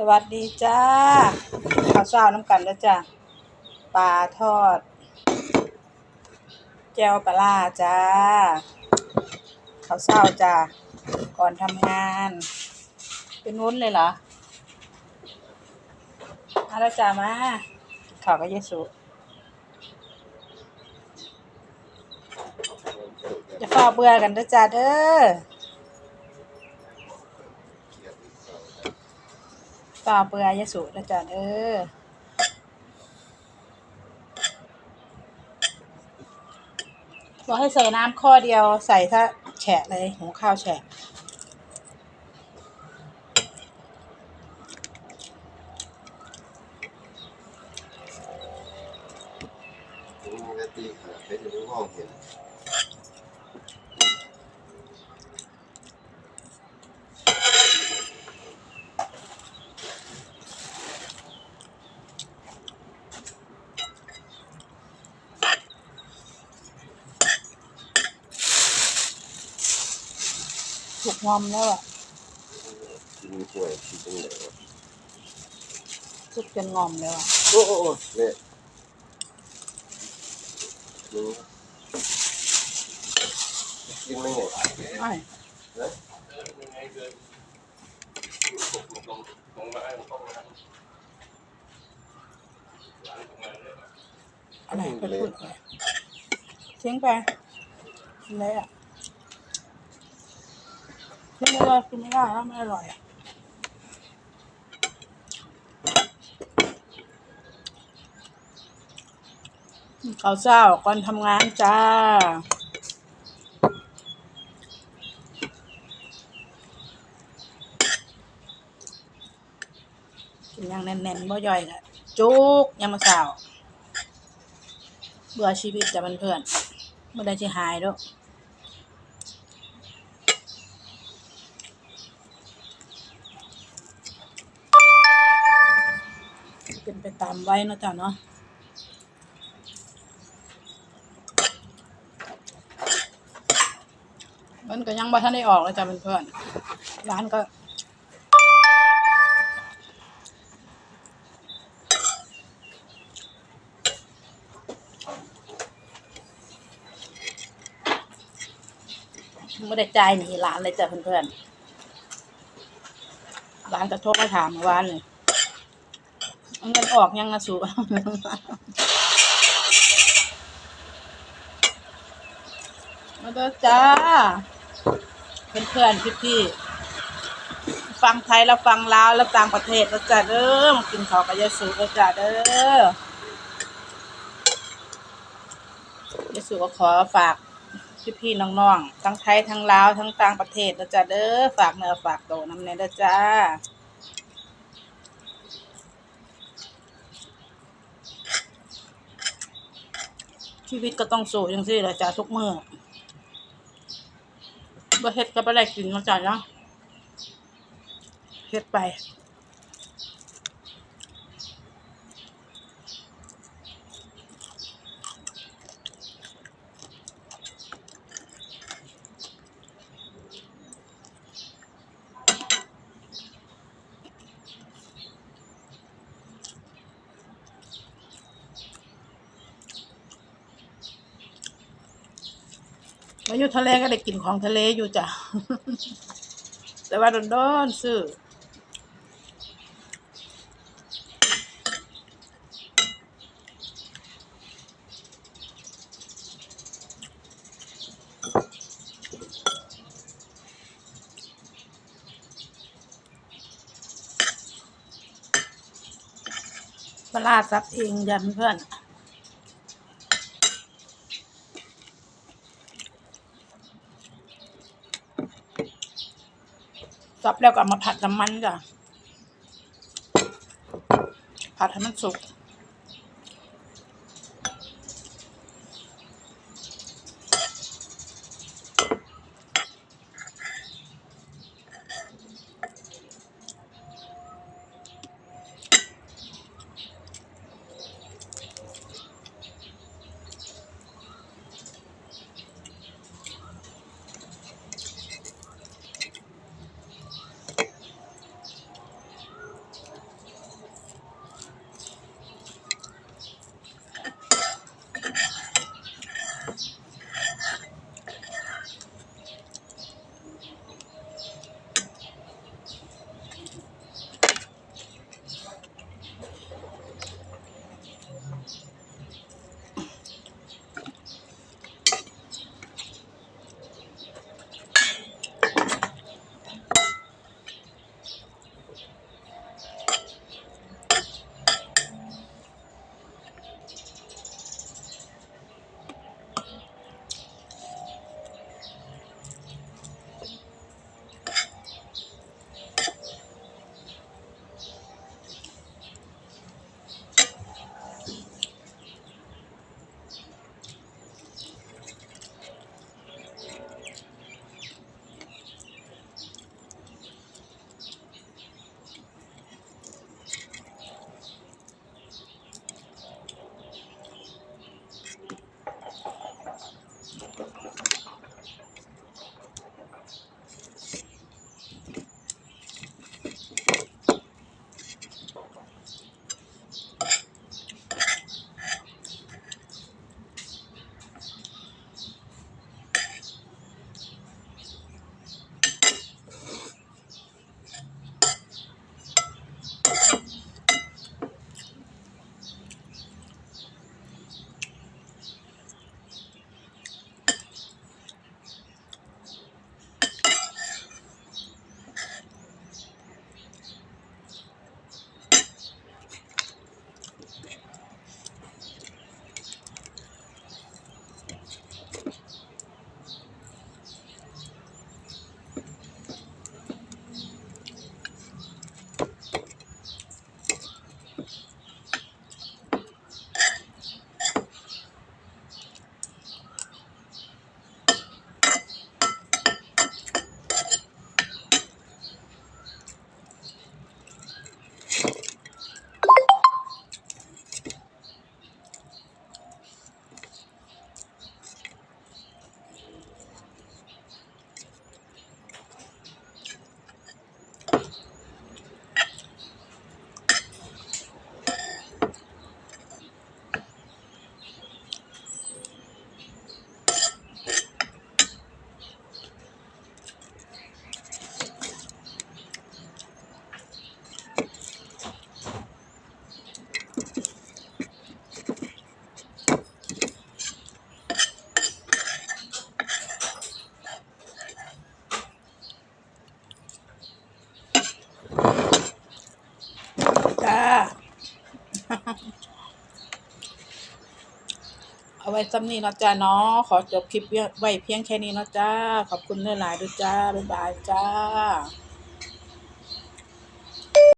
สวัสดีจ้าข้าวเช้าน้ำกันแล้วจ้าปลาทอดแจ่วปลาร้าจ้าข้าวเช้าจ้าก่อนทำงาน เป็นวุ้นเลยเหรอมาแล้วจ้ามาข้าวกับเยสุจะฝ้าเบื่อกันเด้อจ้าเด้อ ฝ้าเบื่อยสุเด้อจ้าเด้ออบอกให้ใส่น้ำข้อเดียวใส่ถ้าแฉะเลยหุงข้าวแฉะถึงมันก็ตีขาดไปถึงมองเห็น ถูกงอมแล้วอะกินกล้วยกินตรงไหนวะสุกจนงอมแล้วอะโอ้โหเนี่ยดูกินไม่ไงไอ้นะอะไรไปพูดไปทิ้งไปกินเลยอะ กินไม่ได้กินไม่ได้แล้วไม่อร่อยอะข้าวเช้าก่อนทำงานจ้ากินอยังแน่นๆบ่ย่อยละจุกยามมาสาวเบื่อชีวิตจะมันเพื่อนเมื่อใดจะหายแล้วเไปตามไว้เนาะจ้ะเนาะมันก็ยังบ่ทันได้ออกเลยจ้ะเพื่อนๆร้านก็ไม่ได้จ่ายหนีร้านเลยจ้ะเพื่อนๆร้านกระทบมาถามเมื่อวานเลย เอาเงินออกยังนะสูมาเด้อจ้า เพื่อนๆพี่ๆฟังไทยแล้วฟังลาวแล้วต่างประเทศแล้วจ้ะเด้อมากินข้าวกับยาสูแล้วจ้ะเด้อยาสูก็ขอฝากพี่พี่ๆน้องๆทั้งไทยทั้งลาวทั้งต่างประเทศนะจ๊ะเด้อฝากเนื้อฝากตัวน้ำเนยเด้อจ้า ชีวิตก็ต้องสู้ยังซี่แหละจ้าทุกมื้อบ่เฮ็ดก็บ่ได้กินเนาะจ้ะเนาะเฮ็ดไป มาอยู่ทะเลก็ได้กินของทะเลอยู่จ้ะ แต่ว่าโดนซื้อปลาร้าซับเองยันเพื่อนับแล้วก็มาผัดน้ำมันจ้ะผัดให้มันสุก ว้ซ้ำนี้เนาะจ้าเนาะขอจบคลิปไว้เพียงแค่นี้เนาะจ้า ขอบคุณหลายๆด้วยจ้า บ๊ายบายจ้า